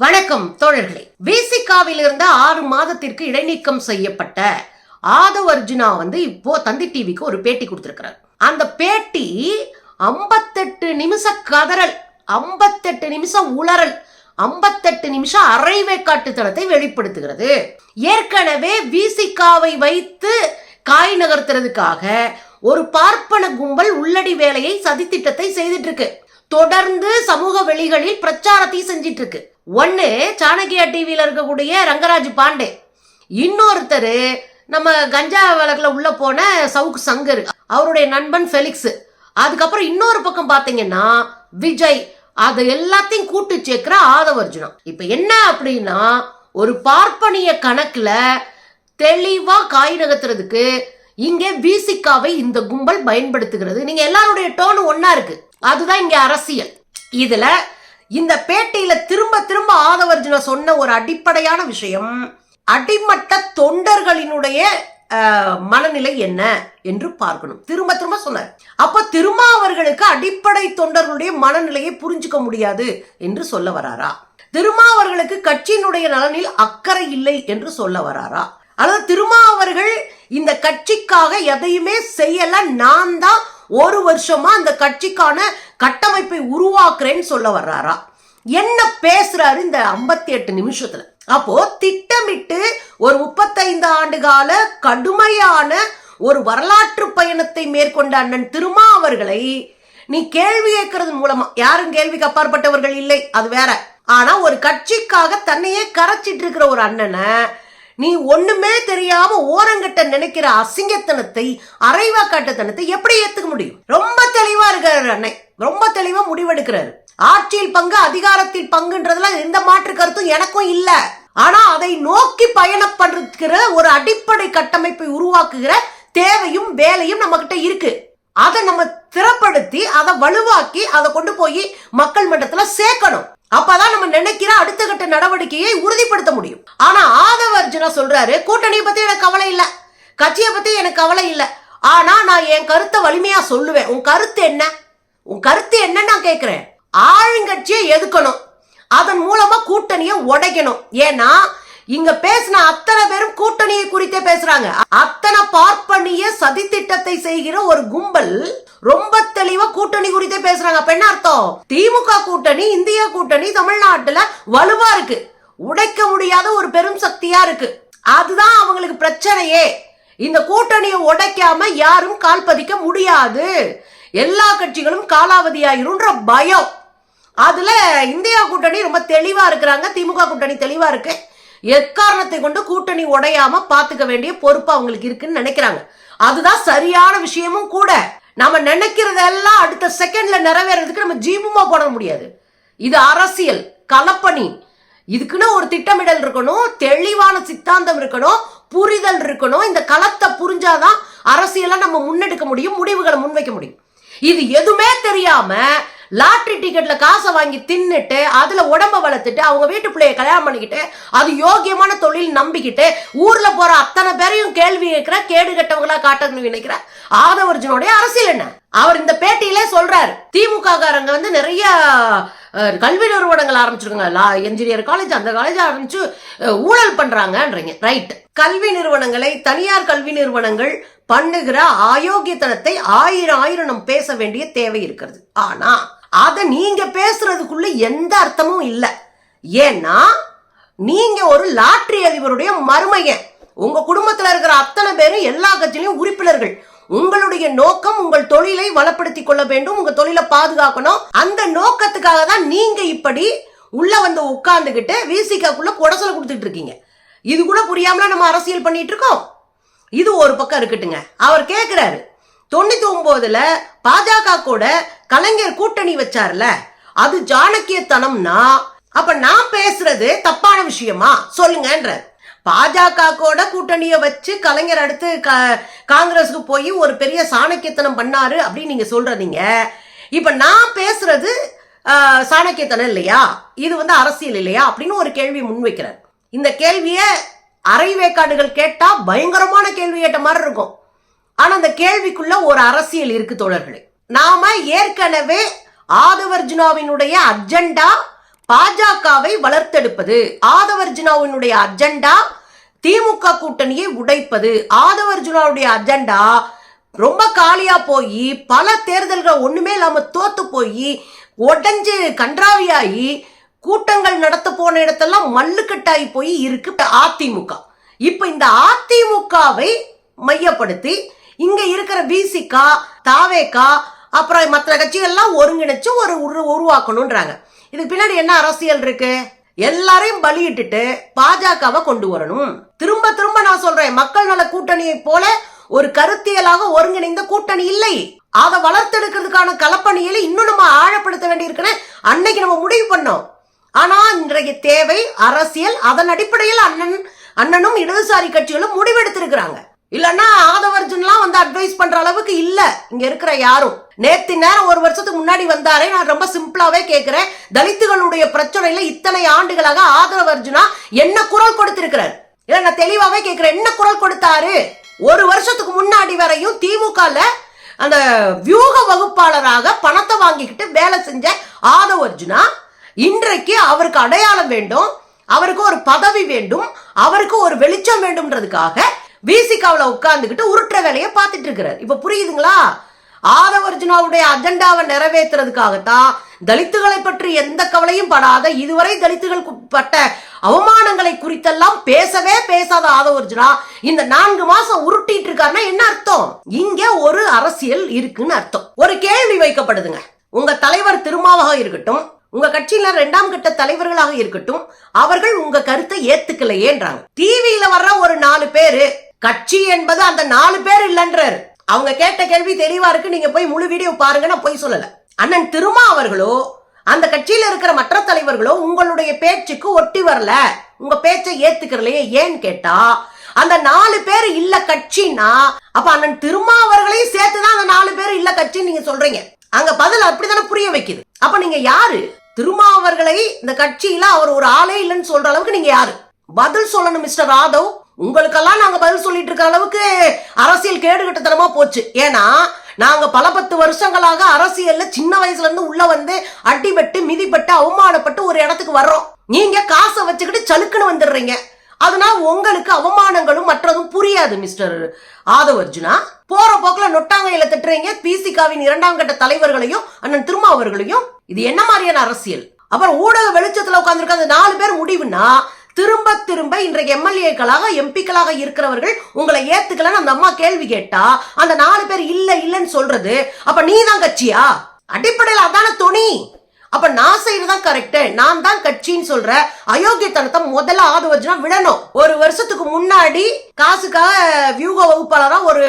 வணக்கம் தோழர்களே. விசிகாவில் இருந்த ஆறு மாதத்திற்கு இடைநீக்கம் செய்யப்பட்ட ஆதவ் அர்ஜுனா வந்து இப்போ தந்தி டிவிக்கு ஒரு பேட்டி கொடுத்திருக்கிறார். அந்த பேட்டி ஐம்பத்தெட்டு நிமிஷ கதறல் ஐம்பத்தெட்டு நிமிஷம் உளறல் ஐம்பத்தெட்டு நிமிஷம் அரைவேக்காட்டுத்தனத்தை வெளிப்படுத்துகிறது. ஏற்கனவே விசிகாவை வைத்து காய் நகர்த்துறதுக்காக ஒரு பார்ப்பன கும்பல் உள்ளடி வேலையை சதித்திட்டத்தை செய்துட்டு இருக்கு. தொடர்ந்து சமூக வெளிகளில் பிரச்சாரத்தையும் செஞ்சிட்டு இருக்கு ஒன்னு சாணக்கியா டிவியில இருக்கக்கூடிய ரங்கராஜ் பாண்டே. இன்னொருத்தர் நம்ம கஞ்சா வழக்கில் உள்ள போன சவுக் சங்கர் அவருடைய நண்பன் ஃபெலிக்ஸ். அதுக்கப்புறம் இன்னொரு பக்கம் பார்த்தீங்கன்னா விஜய். அதை எல்லாத்தையும் கூட்டு சேர்க்கிற ஆதவர்ஜுனா. இப்போ என்ன அப்படின்னா ஒரு பார்ப்பனிய கணக்கில் தெளிவாக காய் நகர்த்துறதுக்கு இங்கே விசிகாவை இந்த கும்பல் பயன்படுத்துகிறது. நீங்க எல்லாருடைய டோன் ஒன்னா இருக்கு. அதுதான் இங்க அரசியல். இதுல இந்த பேட்டியில திரும்ப திரும்ப ஆதவர்ஜுன சொன்ன ஒரு அடிப்படையான விஷயம் அடிமட்ட தொண்டர்களினுடைய மனநிலை என்ன என்று பார்க்கணும். திரும்ப திரும்ப சொன்னார். அப்ப திருமாவர்களுக்கு அடிப்படை தொண்டர்களுடைய மனநிலையை புரிஞ்சுக்க முடியாது என்று சொல்ல வராரா? திருமாவர்களுக்கு கட்சியினுடைய நலனில் அக்கறை இல்லை என்று சொல்ல வராரா? அல்லது திருமாவர்கள் இந்த கட்சிக்காக எதையுமே செய்யல. நான் தான் ஒரு வருஷமா அந்த கட்சிக்கான கட்டமைப்பை உருவாக்குறேன்னு சொல்ல வர்றாரா? என்ன பேசுறாரு இந்த 58 எட்டு நிமிஷத்துல? அப்போ திட்டமிட்டு ஒரு முப்பத்தைந்து ஆண்டு கால கடுமையான ஒரு வரலாற்று பயணத்தை மேற்கொண்ட அண்ணன் திருமாவர்களை நீ கேள்வி கேட்கறது மூலமா. யாரும் கேள்விக்கு அப்பாற்பட்டவர்கள் இல்லை. அது வேற. ஆனா ஒரு கட்சிக்காக தன்னையே கரைச்சிட்டு இருக்கிற ஒரு அண்ணனை நீ ஒண்ணுமே தெரியாம ஓரங்கட்ட நினைக்கிற அசிங்கத்தனத்தை அரைவாக்காட்டத்தனத்தை எப்படி ஏத்துக்க முடியும்? ரொம்ப தெளிவா இருக்காரு அன்னை. ரொம்ப தெளிவா முடிவெடுக்கிறாரு. ஆட்சியில் பங்கு அதிகாரத்தில் பங்குன்றதுல எந்த மாற்று கருத்தும் எனக்கும் இல்ல. ஆனா அதை நோக்கி பயணப்படுகிற ஒரு அடிப்படை கட்டமைப்பை உருவாக்குகிற தேவையும் வேலையும் நம்ம கிட்ட இருக்கு. அதை நம்ம திறப்படுத்தி அதை வலுவாக்கி அதை கொண்டு போய் மக்கள் மன்றத்துல சேர்க்கணும். அப்பதான் நம்ம நினைக்கிற அடுத்த கட்ட நடவடிக்கையை உறுதிப்படுத்த முடியும். ஆனா ஆதவ அர்ஜுனா சொல்றாரு கூட்டணியை பத்தி எனக்கு கவலை இல்ல. கட்சியை பத்தி எனக்கு கவலை இல்ல. ஆனா நான் என் கருத்தை வலிமையா சொல்லுவேன். உன் கருத்து என்ன? உன் கருத்து என்ன நான் கேக்குறேன். ஆளுங்கட்சியை எதுக்கணும் அதன் மூலமா கூட்டணியை உடைக்கணும். ஏன்னா இங்க பேசின அத்தனை பேரும் கூட்டணியை குறித்தே பேசுறாங்க. அத்தனை பார்ப்பனிய சதித்திட்டத்தை செய்கிற ஒரு கும்பல் ரொம்ப தெளிவா கூட்டணி குறித்தே பேசுறாங்க. அப்ப என்ன அர்த்தம்? திமுக கூட்டணி இந்திய கூட்டணி தமிழ்நாட்டுல வலுவா இருக்கு. உடைக்க முடியாத ஒரு பெரும் சக்தியா இருக்கு. அதுதான் அவங்களுக்கு பிரச்சனையே. இந்த கூட்டணியை உடைக்காம யாரும் கால் பதிக்க முடியாது. எல்லா கட்சிகளும் காலாவதியாயிரும்ன்ற பயம். அதுல இந்தியா கூட்டணி ரொம்ப தெளிவா இருக்கிறாங்க திமுக கூட்டணி தெளிவா இருக்கு. எக்காரணத்தை கொண்டு கூட்டணி உடையாம பாத்துக்க வேண்டிய பொறுப்பு அவங்களுக்கு இருக்குன்னு நினைக்கிறாங்க. அதுதான் சரியான விஷயமும் கூட. நம்ம நினைக்கிறதெல்லாம் அடுத்த செகண்ட்ல நிறைவேறதுக்கு நம்ம ஜீவமா போட முடியாது. இது அரசியல் கலப்பணி இதுக்குன்னு ஒரு திட்டமிடல் இருக்கணும் தெளிவான சித்தாந்தம் இருக்கணும் புரிதல் இருக்கணும். இந்த களத்தை புரிஞ்சாதான் அரசியலை நம்ம முன்னெடுக்க முடியும் முடிவுகளை முன்வைக்க முடியும். இது எதுவுமே தெரியாம லாட்ரி டிக்கெட்ல காசை வாங்கி தின்னுட்டு அதுல உடம்ப வளர்த்துட்டு அவங்க வீட்டு பிள்ளைய கல்யாணம் பண்ணிக்கிட்டு அது யோகியமான தொழில் நம்பிக்கிட்டு ஊர்ல போற அத்தனை பேரையும் கேள்வி கேட்கிற கேடு கட்டவங்களா காட்டணும்னு நினைக்கிற ஆதவர்ஜனுடைய அரசியல் என்ன? அவர் இந்த பேட்டியிலே சொல்றாரு. திமுக காரங்க வந்து நிறைய கல்வி நிறுவனங்கள் ஆரம்பிச்சிருக்காங்க. லா என்ஜினியர் காலேஜ் அந்த காலேஜ் ஆரம்பிச்சு ஊழல் பண்றாங்கன்றீங்க. ரைட் கல்வி நிறுவனங்களை தனியார் கல்வி நிறுவனங்கள் பண்ணுகிற அயோக்கியத்தனத்தை ஆயிரம் ஆயிரம் நம்ம பேச வேண்டிய தேவை இருக்கிறது. ஆனா அதை நீங்க பேசுறதுக்குள்ள எந்த அர்த்தமும் இல்லை. ஏன்னா நீங்க ஒரு லாட்ரி அதிபருடைய மருமையன் உங்க குடும்பத்துல இருக்கிற அத்தனை பேரும் எல்லா கட்சியிலும் உறுப்பினர்கள். உங்களுடைய நோக்கம் உங்கள் தொழிலை வளப்படுத்திக் கொள்ள வேண்டும் உங்க தொழிலை பாதுகாக்கணும். அந்த நோக்கத்துக்காக தான் நீங்க இப்படி உள்ள வந்து உட்கார்ந்துகிட்டு விசிகாக்குள்ள குடசல கொடுத்துட்டு இருக்கீங்க. இது கூட புரியாமல நம்ம அரசியல் பண்ணிட்டு இருக்கோம்? இது ஒரு பக்கம் இருக்கட்டுங்க. அவர் கேட்கிறாரு தொண்ணூத்தி ஒன்பதுல பாஜக கூட கலைஞர் கூட்டணி வச்சார்ல. அது ஜானக்கியத்தனம்னா அப்ப நான் பேசுறது தப்பான விஷயமா? சொல்லுங்கன்ற பாஜக கூட கூட்டணியை வச்சு கலைஞர் அடுத்து காங்கிரஸுக்கு போய் ஒரு பெரிய சாணக்கியத்தனம் பண்ணாரு அப்படின்னு நீங்க சொல்றதீங்க இப்ப நான் பேசுறது சாணக்கியத்தனம் இல்லையா? இது வந்து அரசியல் இல்லையா? அப்படின்னு ஒரு கேள்வி முன்வைக்கிறார். இந்த கேள்வியை அரைவேக்காடுகள் கேட்டா பயங்கரமான கேள்வி கேட்ட மாதிரி இருக்கும். ஆனா அந்த கேள்விக்குள்ள ஒரு அரசியல் இருக்கு தோழர்களே. நாம ஏற்கனவே ஆதவர்ஜுனாவினுடைய அஜெண்டா பாஜகவை வளர்த்தெடுப்பது ஆதவர்ஜுனாவினுடைய அஜெண்டா திமுக கூட்டணியை உடைப்பது ஆதவர்ஜுனாவுடைய அஜெண்டா ரொம்ப காலியா போய் பல தேர்தல்கள் ஒண்ணுமே இல்லாம தோத்து போய் உடஞ்சு கன்றாவியாகி கூட்டங்கள் நடத்த போன இடத்தெல்லாம் மல்லுக்கட்டாகி போய் இருக்கு அதிமுக. இப்ப இந்த அதிமுகவை மையப்படுத்தி இங்க இருக்கிற பிசிகா தாவேகா அப்புறம் மற்ற கட்சிகள்லாம் ஒருங்கிணைச்சு ஒரு உரு உருவாக்கணும்ன்றாங்க. இதுக்கு பின்னாடி என்ன அரசியல் இருக்கு? எல்லாரையும் பலியிட்டுட்டு பாஜகவை கொண்டு வரணும். திரும்ப திரும்ப நான் சொல்றேன் மக்கள் நல கூட்டணியை போல ஒரு கருத்தியலாக ஒருங்கிணைந்த கூட்டணி இல்லை. அதை வளர்த்தெடுக்கிறதுக்கான கலப்பணியில இன்னும் நம்ம ஆழப்படுத்த வேண்டியிருக்கிறேன் அன்னைக்கு நம்ம முடிவு பண்ணோம். ஆனா இன்றைய தேவை அரசியல் அதன் அடிப்படையில் அண்ணன் அண்ணனும் இடதுசாரி கட்சிகளும் முடிவெடுத்திருக்கிறாங்க. இல்லைன்னா ஆதவர்ஜுன்லாம் வந்து அட்வைஸ் பண்ற அளவுக்கு இல்ல. இங்க இருக்கிற யாரும். நேத்து நேரம் ஒரு வருஷத்துக்கு முன்னாடி வந்தாரே நான் ரொம்ப சிம்பிளாவே கேட்கிறேன் தலித்துகளுடைய பிரச்சனையில இத்தனை ஆண்டுகளாக ஆதரவர்ஜுனா என்ன குரல் கொடுத்திருக்கிறார்? இல்ல நான் தெளிவாவே கேட்கிறேன் என்ன குரல் கொடுத்தாரு? ஒரு வருஷத்துக்கு முன்னாடி வரையும் திமுகல அந்த வியூக வகுப்பாளராக பணத்தை வாங்கிக்கிட்டு வேலை செஞ்ச ஆதவர்ஜுனா இன்றைக்கு அவருக்கு அடையாளம் வேண்டும் அவருக்கு ஒரு பதவி வேண்டும் அவருக்கு ஒரு வெளிச்சம் வேண்டும்ன்றதுக்காக விசிகாவில் உட்கார்ந்துக்கிட்டு உருட்டுற வேலையை பார்த்துட்டு இருக்கிறார். இப்போ புரியுதுங்களா? ஆதவர்ஜுனாவுடைய அஜெண்டாவை நிறைவேற்றுறதுக்காகத்தான் தலித்துகளை பற்றி எந்த கவலையும் படாத இதுவரை தலித்துகள் பட்ட அவமானங்களை குறித்தெல்லாம் பேசவே பேசாத ஆதவர்ஜுனா இந்த நான்கு மாசம் உருட்டிட்டு இருக்காருன்னா என்ன அர்த்தம்? இங்க ஒரு அரசியல் இருக்குன்னு அர்த்தம். ஒரு கேள்வி வைக்கப்படுதுங்க. உங்க தலைவர் திருமாவாக இருக்கட்டும் உங்க கட்சியில இரண்டாம் கட்ட தலைவர்களாக இருக்கட்டும் அவர்கள் உங்க கருத்தை ஏத்துக்கலையேன்றாங்க. டிவியில வர்ற ஒரு நாலு பேரு கட்சி என்பது அந்த நாலு பேர் இல்லைன்றாரு. அவங்க கேட்ட கேள்வி தெளிவா இருக்கு. நீங்க போய் முழு வீடியோ பாருங்க. நான் போய் சொல்லல. அண்ணன் திருமா அவர்களோ அந்த கட்சியில இருக்கிற மற்ற தலைவர்களோ உங்களுடைய பேச்சுக்கு ஒட்டி வரல. உங்க பேச்சை ஏத்துக்கிறலையே ஏன்னு கேட்டா அந்த நாலு பேர் இல்ல கட்சின்னா அப்ப அண்ணன் திருமா அவர்களையும் சேர்த்துதான் அந்த நாலு பேர் இல்ல கட்சின்னு நீங்க சொல்றீங்க. அங்க பதில் அப்படித்தானே புரிய வைக்குது. அப்ப நீங்க யாரு? திருமாவர்களை இந்த கட்சியில அவர் ஒரு ஆளே இல்லைன்னு சொல்ற அளவுக்கு நீங்க யாரு? பதில் சொல்லணும் மிஸ்டர் ராதவ். உங்களுக்கெல்லாம் நாங்கள் பதில் சொல்லிட்டு இருக்க அளவுக்கு அரசியல் கேடுகட்டத்தனமா போச்சு. ஏன்னா நாங்கள் பல பத்து வருஷங்களாக அரசியல்ல சின்ன வயசுலேருந்து உள்ளே உள்ள வந்து அடிபட்டு மிதிப்பட்டு அவமானப்பட்டு ஒரு இடத்துக்கு வர்றோம். நீங்க காசை வச்சுக்கிட்டு சலுக்குன்னு வந்துடுறீங்க. அதனால உங்களுக்கு அவமானங்களும் மற்றதும் புரியாது மிஸ்டர் ஆதவர்ஜுனா. போற போக்குல நொட்டாங்கையில திட்டுறீங்க. பிசிகாவின் இரண்டாம் கட்ட தலைவர்களையும் அண்ணன் திருமாவர்களையும் இது என்ன மாதிரியான அரசியல்? அப்புறம் ஊடக வெளிச்சத்துல உட்காந்துருக்க அந்த நாலு பேர் முடிவுன்னா திரும்ப திரும்ப இன்றைக்கு எம்எல்ஏக்களாக எம்பிக்களாக இருக்கிறவர்கள் உங்களை ஏத்துக்கலன்னு அந்த அம்மா கேள்வி கேட்டா அந்த நாலு பேர் இல்ல இல்லன்னு சொல்றது. அப்ப நீ தான் கட்சியா? அடிப்படையில் அதான துணி அப்ப நான் செய்யறதுதான் கரெக்ட் நான் தான் கட்சின்னு சொல்ற அயோக்கியத்தனத்தை முதல்ல ஆது வச்சுனா விடணும். ஒரு வருஷத்துக்கு முன்னாடி காசுக்காக வியூக வகுப்பாளரா ஒரு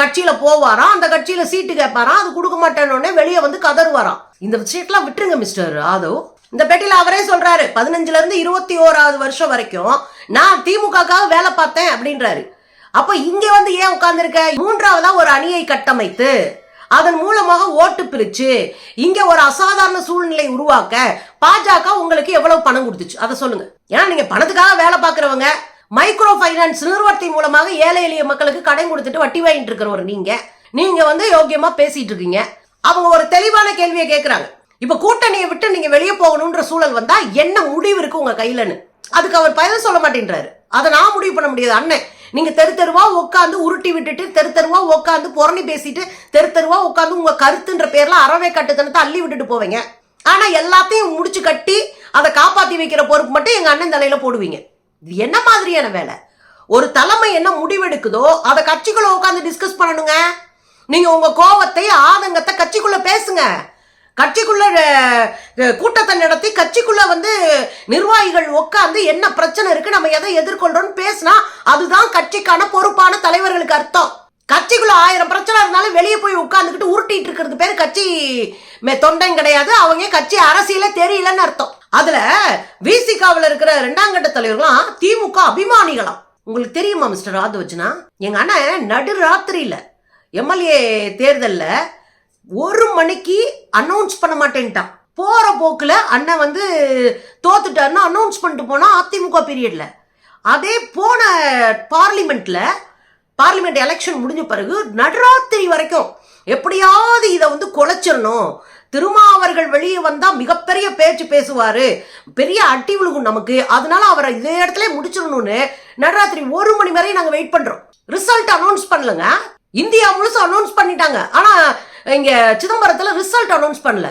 கட்சியில போவாராம். அந்த கட்சியில சீட்டு கேட்பாராம். அது கொடுக்க மாட்டேன்னு வெளியே வந்து கதறுவாராம். இந்த விஷயத்தெல்லாம் விட்டுருங்க மிஸ்டர் ஆதவ். இந்த பேட்டியில அவரே சொல்றாரு பதினஞ்சுல இருந்து இருபத்தி ஓராவது வருஷம் வரைக்கும் நான் திமுகக்காக வேலை பார்த்தேன் அப்படின்றாரு. அப்ப இங்க வந்து ஏன் உட்கார்ந்துருக்க? மூன்றாவதா ஒரு அணியை கட்டமைத்து அதன் மூலமாக ஓட்டு பிரிச்சு இங்க ஒரு அசாதாரண சூழ்நிலை உருவாக்க பாஜக உங்களுக்கு எவ்வளவு பணம் கொடுத்துச்சு? அதை சொல்லுங்க. ஏன்னா நீங்க பணத்துக்காக வேலை பார்க்கறவங்க மைக்ரோ ஃபைனான்ஸ் நிறுவனத்தின் மூலமாக ஏழை எளிய மக்களுக்கு கடன் கொடுத்துட்டு வட்டி வாங்கிட்டு இருக்கிறவர் நீங்க. நீங்க வந்து யோக்கியமா பேசிட்டு இருக்கீங்க. அவங்க ஒரு தெளிவான கேள்வியை கேட்கறாங்க இப்ப கூட்டணியை விட்டு நீங்க வெளியே போகணும்ன்ற சூழல் வந்தா என்ன முடிவு இருக்கு உங்க கையிலன்னு? அதுக்கு அவர் பதில் சொல்ல மாட்டேன்றாரு. அதை நான் முடிவு பண்ண முடியாது. அண்ணன் நீங்க தெரு தெருவா உட்காந்து உருட்டி விட்டுட்டு தெரு தெருவா உட்காந்து புறணி பேசிட்டு தெரு தெருவா உட்காந்து உங்க கருத்துன்ற பேர்ல அறவே கட்டுத்தனத்தை அள்ளி விட்டுட்டு போவீங்க. ஆனா எல்லாத்தையும் முடிச்சு கட்டி அதை காப்பாத்தி வைக்கிற பொறுப்பு மட்டும் எங்க அண்ணன் தலையில போடுவீங்க. இது என்ன மாதிரியான வேலை? ஒரு தலைமை என்ன முடிவெடுக்குதோ அதை கட்சிக்குள்ள உட்காந்து டிஸ்கஸ் பண்ணணுங்க. நீங்க உங்க கோவத்தை ஆதங்கத்தை கட்சிக்குள்ள பேசுங்க. கட்சிக்குள்ள கூட்டத்தை நடத்தி கட்சிக்குள்ள வந்து நிர்வாகிகள் உட்காந்து என்ன பிரச்சனை இருக்கு நம்ம எதை எதிர்கொள்றோம்னு பேசினா அதுதான் கட்சிக்கான பொறுப்பான தலைவர்களுக்கு அர்த்தம். கட்சிக்குள்ள ஆயிரம் பிரச்சனை இருந்தாலும் வெளியே போய் உட்காந்துக்கிட்டு உருட்டிட்டு இருக்கிறது பேர் கட்சி மே தொண்டன் கிடையாது. அவங்க கட்சி அரசியலே தெரியலன்னு அர்த்தம். அதுல விசிகாவில் இருக்கிற இரண்டாம் கட்ட தலைவர்களாம் திமுக அபிமானிகளாம். உங்களுக்கு தெரியுமா மிஸ்டர் ராதவச்சனா எங்க அண்ணன் நடு ராத்திரியில எம்எல்ஏ தேர்தலில் ஒரு மணிக்கு அனௌன்ஸ் பண்ண மாட்டேன்ட்டான். போகிற போக்கில் அண்ணன் வந்து தோத்துட்டாருன்னு அனௌன்ஸ் பண்ணிட்டு போனால் அதிமுக பீரியட்ல அதே போன பார்லிமெண்ட்டில் பார்லிமெண்ட் எலெக்ஷன் முடிஞ்ச பிறகு நடுராத்திரி வரைக்கும் எப்படியாவது இதை வந்து குலைச்சிடணும். திருமாவர்கள் வெளியே வந்தால் மிகப்பெரிய பேச்சு பேசுவார். பெரிய அட்டி விழுகும் நமக்கு. அதனால அவரை இதே இடத்துல முடிச்சிடணும்னு நடராத்திரி ஒரு மணி வரையும் நாங்கள் வெயிட் பண்ணுறோம் ரிசல்ட் அனௌன்ஸ் பண்ணலங்க. இந்தியா முழுசும் அனௌன்ஸ் பண்ணிட்டாங்க. ஆனால் இங்கே சிதம்பரத்தில் ரிசல்ட் அனௌன்ஸ் பண்ணல.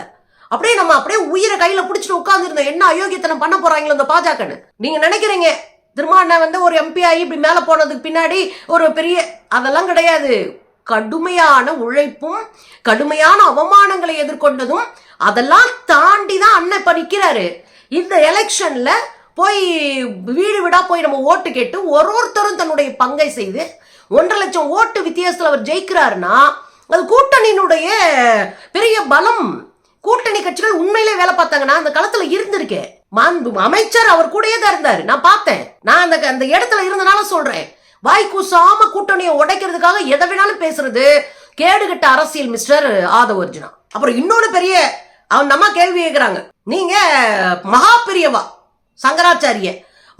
அப்படியே நம்ம அப்படியே உயிரை கையில் பிடிச்சிட்டு உட்காந்துருந்தோம் என்ன அயோக்கியத்தனம் பண்ண போகிறாங்களோ இந்த பாஜகன்னு. நீங்கள் நினைக்கிறீங்க திருமாண்ணா வந்து ஒரு எம்பி ஆகி இப்படி மேலே போனதுக்கு பின்னாடி ஒரு பெரிய அதெல்லாம் கிடையாது. கடுமையான உழைப்பும் கடுமையான அவமானங்களை எதிர்கொண்டதும் அதெல்லாம் தாண்டி தான் அண்ணன் இப்போ நிற்கிறாரு இந்த எலெக்ஷனில் போய் வீடு வீடாக போய் நம்ம ஓட்டு கேட்டு ஒரு ஒருத்தரும் தன்னுடைய பங்கை செய்து ஒன்றரை லட்சம் ஓட்டு வித்தியாசத்தில் அவர் ஜெயிக்கிறாருன்னா அது கூட்டணியினுடைய பெரிய பலம். கூட்டணி கட்சிகள் உண்மையிலே வேலை பார்த்தாங்கன்னா அந்த களத்துல இருந்திருக்கேன். மாண்பு அமைச்சர் அவர் கூடயே தான் இருந்தாரு. நான் பார்த்தேன். நான் அந்த அந்த இடத்துல இருந்தனால சொல்றேன். வாய் கூசாம கூட்டணியை உடைக்கிறதுக்காக எதை வேணாலும் பேசுறது. கேடுகட்ட அரசியல் மிஸ்டர் ஆதவ அர்ஜுனா அப்புறம் இன்னொன்று பெரிய அவன் நம்ம கேள்வி கேட்கிறாங்க நீங்க மகா பெரியவா சங்கராச்சாரிய.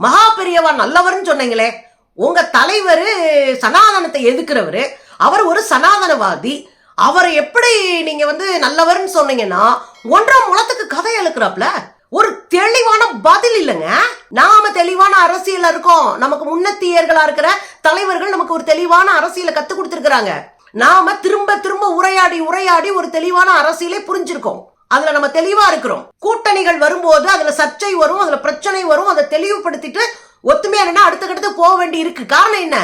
மகா பெரியவா நல்லவர்னு சொன்னீங்களே. உங்க தலைவர் சனாதனத்தை எதுக்குறவரு அவர் ஒரு சனாதனவாதி. அவரை எப்படி நீங்க வந்து நல்லவர்னு சொன்னீங்கன்னா ஒன்றாம் மூலத்துக்கு கதை எழுக்கிறாப்ல. ஒரு தெளிவான பதில் இல்லைங்க. நாம தெளிவான அரசியல் இருக்கோம். நமக்கு முன்னத்தியர்களா இருக்கிற தலைவர்கள் நமக்கு ஒரு தெளிவான அரசியலை கத்து கொடுத்துருக்காங்க நாம திரும்ப திரும்ப உரையாடி உரையாடி ஒரு தெளிவான அரசியலை புரிஞ்சிருக்கோம். அதுல நம்ம தெளிவா இருக்கிறோம். கூட்டணிகள் வரும்போது அதுல சர்ச்சை வரும் அதுல பிரச்சனை வரும் அதை தெளிவுபடுத்திட்டு ஒத்துமையா என்னன்னா கட்டத்துக்கு போக வேண்டி இருக்கு. காரணம் என்ன?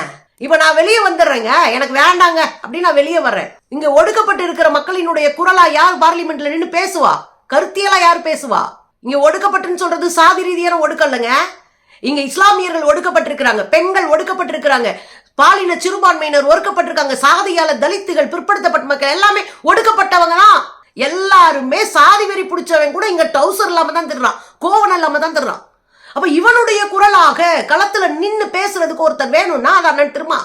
இப்ப நான் வெளியே வந்துடுறேங்க. எனக்கு வேண்டாங்க அப்படின்னு நான் வெளியே வர்றேன். இங்க ஒடுக்கப்பட்டு இருக்கிற மக்களினுடைய குரலா யார் பார்லிமெண்ட்ல நின்று பேசுவா? கருத்தியலா யார் பேசுவா? இங்க ஒடுக்கப்பட்டுன்னு சொல்றது சாதி ரீதியான ஒடுக்கல்லங்க. இங்க இஸ்லாமியர்கள் ஒடுக்கப்பட்டிருக்கிறாங்க பெண்கள் ஒடுக்கப்பட்டிருக்கிறாங்க பாலின சிறுபான்மையினர் ஒடுக்கப்பட்டிருக்காங்க சாதியால தலித்துகள் பிற்படுத்தப்பட்ட மக்கள் எல்லாமே ஒடுக்கப்பட்டவங்க தான். எல்லாருமே சாதி வெறி பிடிச்சவன் கூட இங்க டவுசர் இல்லாம தான் திருறான் கோவன் இல்லாம தான் திருறான் அப்ப இவனுடைய குரலாக களத்துல நின்று பேசுறதுக்கு ஒருத்தர் வேணும்னா அது அண்ணன் திருமா.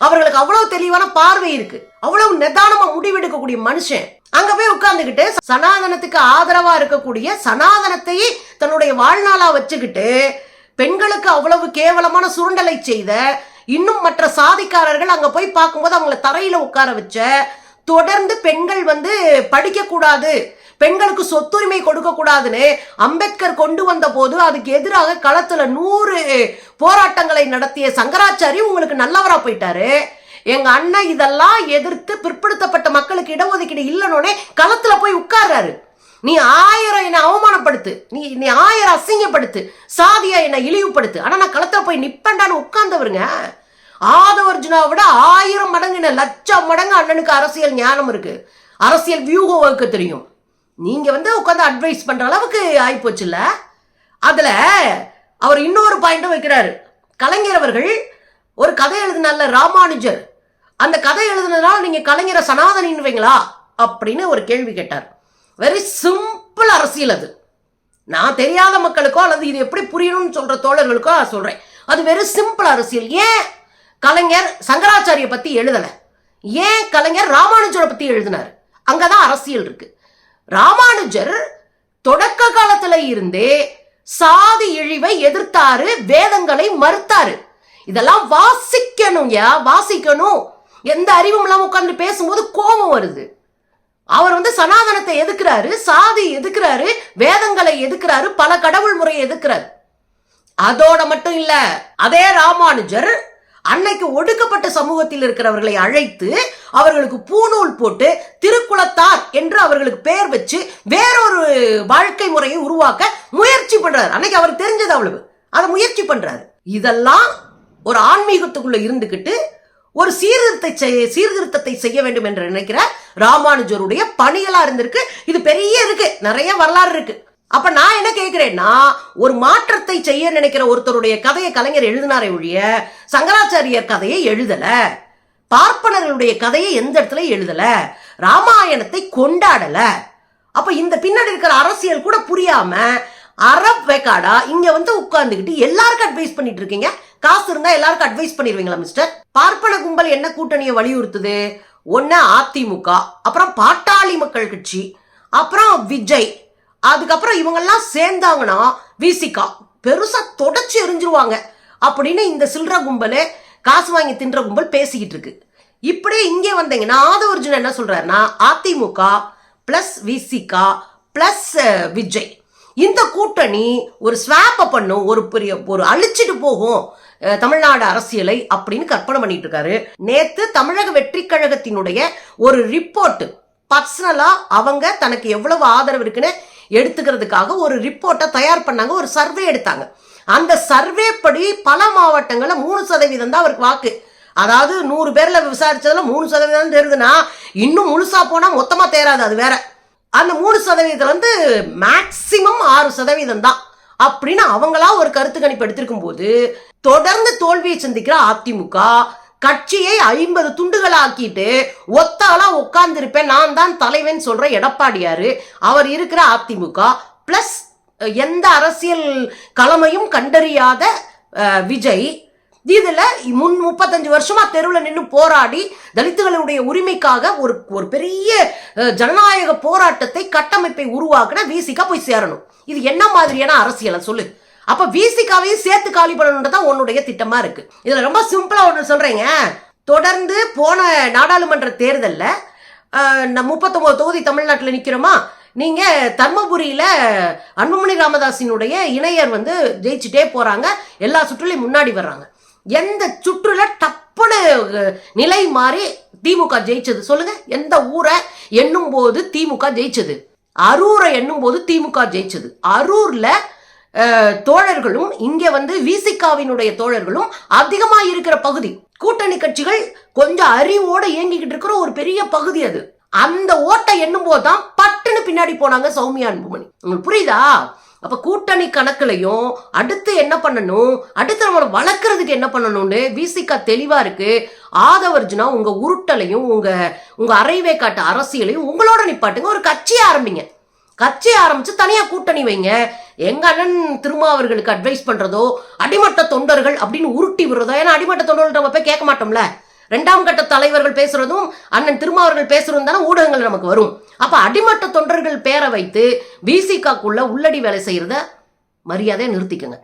அவர்களுக்கு அவ்வளவு தெளிவான பார்வை இருக்கு. அவ்வளவு நிதானமா முடிவெடுக்கக்கூடிய மனுஷன். அங்க போய் உட்கார்ந்துக்கிட்டு சனாதனத்துக்கு ஆதரவா இருக்கக்கூடிய சனாதனத்தையே தன்னுடைய வாழ்நாளா வச்சுக்கிட்டு பெண்களுக்கு அவ்வளவு கேவலமான சுருண்டலை செய்த இன்னும் மற்ற சாதிக்காரர்கள் அங்க போய் பார்க்கும்போது அவங்கள தரையில உட்கார வச்ச தொடர்ந்து பெண்கள் வந்து படிக்க கூடாது பெண்களுக்கு சொத்துரிமை கொடுக்க கூடாதுன்னு அம்பேத்கர் கொண்டு வந்த போது அதுக்கு எதிராக களத்துல நூறு போராட்டங்களை நடத்திய சங்கராச்சாரி உங்களுக்கு நல்லவரா போயிட்டாரு. எங்க அண்ணன் இதெல்லாம் எதிர்த்து பிற்படுத்தப்பட்ட மக்களுக்கு இடஒதுக்கீடு இல்லைனோடனே களத்துல போய் உட்கார்றாரு. நீ ஆயிரம் என்னை அவமானப்படுத்து. நீ நீ ஆயிரம் அசிங்கப்படுத்து. சாதியா என்னை இழிவுபடுத்து. ஆனா நான் களத்துல போய் நிப்பண்டான்னு உட்கார்ந்தவருங்க. ஆதவர்ஜுனா விட ஆயிரம் மடங்கு என்ன லட்சம் மடங்கு அண்ணனுக்கு அரசியல் ஞானம் இருக்கு. அரசியல் வியூகம் வகுக்க தெரியும். நீங்கள் வந்து உட்காந்து அட்வைஸ் பண்ணுற அளவுக்கு ஆகிப்போச்சுல்ல அதில் அவர் இன்னொரு பாயிண்ட்டும் வைக்கிறாரு. கலைஞர் அவர்கள் ஒரு கதை எழுதினால ராமானுஜர். அந்த கதை எழுதுனதுனால நீங்கள் கலைஞரை சனாதனின்வீங்களா அப்படின்னு ஒரு கேள்வி கேட்டார். வெரி சிம்பிள் அரசியல் அது. நான் தெரியாத மக்களுக்கோ அல்லது இது எப்படி புரியணும்னு சொல்கிற தோழர்களுக்கோ நான் அது வெறும் சிம்பிள் அரசியல். ஏன் கலைஞர் சங்கராச்சாரிய பற்றி எழுதலை? ஏன் கலைஞர் ராமானுஜரை பற்றி எழுதினார்? அங்கே தான் அரசியல் இருக்குது ராமானுஜர் தொடக்க காலத்துல இருந்தே சாதி இழிவை எதிர்த்தாரு வேதங்களை மறுத்தாரு. இதெல்லாம் வாசிக்கணும் யா வாசிக்கணும். எந்த அறிவும் இல்லாம உட்கார்ந்து பேசும்போது கோபம் வருது. அவர் வந்து சனாதனத்தை எதுக்குறாரு சாதி எதுக்குறாரு வேதங்களை எதுக்குறாரு பல கடவுள் முறையை எதுக்குறாரு. அதோட மட்டும் இல்ல அதே ராமானுஜர் அன்னைக்கு ஒடுக்கப்பட்ட சமூகத்தில் இருக்கிறவர்களை அழைத்து அவர்களுக்கு பூநூல் போட்டு திருக்குளத்தார் என்று அவர்களுக்கு பெயர் வச்சு வேறொரு வாழ்க்கை முறையை உருவாக்க முயற்சி பண்றாரு. அன்னைக்கு அவருக்கு தெரிஞ்சது அவ்வளவு. அதை முயற்சி பண்றாரு. இதெல்லாம் ஒரு ஆன்மீகத்துக்குள்ள இருந்துகிட்டு ஒரு சீர்திருத்தத்தை செய்ய சீர்திருத்தத்தை செய்ய வேண்டும் என்று நினைக்கிற ராமானுஜருடைய பணிகளா இருந்திருக்கு. இது பெரிய இருக்கு. நிறைய வரலாறு இருக்கு. அப்ப நான் என்ன கேட்கிறேன்னா ஒரு மாற்றத்தை செய்ய நினைக்கிற ஒருத்தருடைய கதையை கலைஞர் எழுதினாரே ஒழிய சங்கராச்சாரியர் கதையை எழுதல பார்ப்பனர்களுடைய கதையை எந்த இடத்துல எழுதல ராமாயணத்தை கொண்டாடல. அப்ப இந்த பின்னாடி இருக்கிற அரசியல் கூட புரியாம அரப் வேக்காடா இங்க வந்து உட்கார்ந்துக்கிட்டு எல்லாருக்கும் அட்வைஸ் பண்ணிட்டு இருக்கீங்க. காசு இருந்தா எல்லாருக்கும் அட்வைஸ் பண்ணிடுவீங்களா மிஸ்டர் பார்ப்பன கும்பல் என்ன கூட்டணியை வலியுறுத்துது? ஒன்னு அதிமுக அப்புறம் பாட்டாளி மக்கள் கட்சி அப்புறம் விஜய் அதுக்கப்புறம் இவங்கெல்லாம் சேர்ந்தாங்கன்னா விசிகா பெருசா தொடச்சு எரிஞ்சிருவாங்க. அப்படின்னு இந்த சில்ற கும்பல் காசு வாங்கி தின்ற கும்பல் பேசிக்கிட்டு இருக்கு. இப்படியே இங்கே வந்தீங்கன்னா ஆதவர்ஜுன் என்ன சொல்றாருன்னா அதிமுக பிளஸ் விசிகா பிளஸ் விஜய். இந்த கூட்டணி ஒரு ஸ்வாப்பை பண்ணும் ஒரு பெரிய ஒரு அழிச்சிட்டு போகும் தமிழ்நாடு அரசியலை அப்படின்னு கற்பனை பண்ணிட்டு இருக்காரு. நேத்து தமிழக வெற்றி கழகத்தினுடைய ஒரு ரிப்போர்ட் பர்சனலா அவங்க தனக்கு எவ்வளவு ஆதரவு இருக்குன்னு எடுத்துக்கிறதுக்காக ஒரு ரிப்போர்ட்டை தயார் பண்ணாங்க ஒரு சர்வே எடுத்தாங்க. அந்த சர்வே படி பல மாவட்டங்களில் மூணு சதவீதம் தான் அவருக்கு வாக்கு. அதாவது நூறு பேரில் விசாரிச்சதுல மூணு சதவீதம் தெரியுதுன்னா இன்னும் முழுசா போனால் மொத்தமாக தேராது அது வேற. அந்த மூணு சதவீதத்தில் வந்து மேக்சிமம் ஆறு சதவீதம் தான். அப்படின்னு அவங்களா ஒரு கருத்து கணிப்பு எடுத்திருக்கும் போது தொடர்ந்து தோல்வியை சந்திக்கிற அதிமுக கட்சியை ஐம்பது துண்டுகளாக்கிட்டு ஒத்தாளா உட்கார்ந்திருப்பேன். நான் தான் தலைவன் சொல்ற எடப்பாடியாரு. அவர் இருக்கிற அதிமுக பிளஸ் எந்த அரசியல் களமையும் கண்டறியாத விஜய். இதுல முன் முப்பத்தஞ்சு வருஷமா தெருவில் நின்று போராடி தலித்துகளுடைய உரிமைக்காக ஒரு ஒரு பெரிய ஜனநாயக போராட்டத்தை கட்டமைப்பை உருவாக்கின விசிக்கா போய் சேரணும். இது என்ன மாதிரியான அரசியலை? சொல்லு. அப்ப விசிகாவையும் சேர்த்து காலி பண்ணணுன்றதான் உன்னுடைய திட்டமா இருக்கு. இதுல ரொம்ப சிம்பிளா ஒன்று சொல்றேங்க. தொடர்ந்து போன நாடாளுமன்ற தேர்தலில் நம்ம முப்பத்தொம்போது தொகுதி தமிழ்நாட்டில் நிற்கிறோமா நீங்கள் தர்மபுரியில் அன்புமணி ராமதாசினுடைய இணையர் வந்து ஜெயிச்சுட்டே போகிறாங்க எல்லா சுற்றுலையும் முன்னாடி வர்றாங்க. எந்த சுற்றுல டப்புன்னு நிலை மாறி திமுக ஜெயிச்சது சொல்லுங்க. எந்த ஊரை எண்ணும் போது திமுக ஜெயிச்சது? அரூரை எண்ணும் போது திமுக ஜெயிச்சது. அரூர்ல தோழர்களும் இங்கே வந்து விசிகாவினுடைய தோழர்களும் அதிகமாக இருக்கிற பகுதி. கூட்டணி கட்சிகள் கொஞ்சம் அறிவோடு இயங்கிக்கிட்டு இருக்கிற ஒரு பெரிய பகுதி அது. அந்த ஓட்டை எண்ணும் போதுதான் பட்டுன்னு பின்னாடி போனாங்க சௌமியா அன்புமணி. உங்களுக்கு புரியுதா? அப்ப கூட்டணி கணக்குலையும் அடுத்து என்ன பண்ணணும்? அடுத்து நம்மளை வளர்க்கறதுக்கு என்ன பண்ணணும்னு விசிகா தெளிவா இருக்கு. ஆதவர்ஜுனா உங்க உருட்டலையும் உங்க உங்க அரைவே காட்டு அரசியலையும் உங்களோட நிப்பாட்டுங்க. ஒரு கட்சியை ஆரம்பிங்க. கட்சி ஆரம்பிச்சு தனியா கூட்டணி வைங்க. எங்க அண்ணன் திருமாவர்களுக்கு அட்வைஸ் பண்றதோ அடிமட்ட தொண்டர்கள் அப்படின்னு உருட்டி விடுறதோ ஏன்னா அடிமட்ட தொண்டர்கள் நம்ம போய் கேட்க மாட்டோம்ல. ரெண்டாம் கட்ட தலைவர்கள் பேசுறதும் அண்ணன் திருமாவர்கள் பேசுறதும் தானே ஊடகங்கள் நமக்கு வரும். அப்ப அடிமட்ட தொண்டர்கள் பேரை வைத்து பிசிகாக்குள்ள உள்ளடி வேலை செய்யறத மரியாதையை நிறுத்திக்கங்க.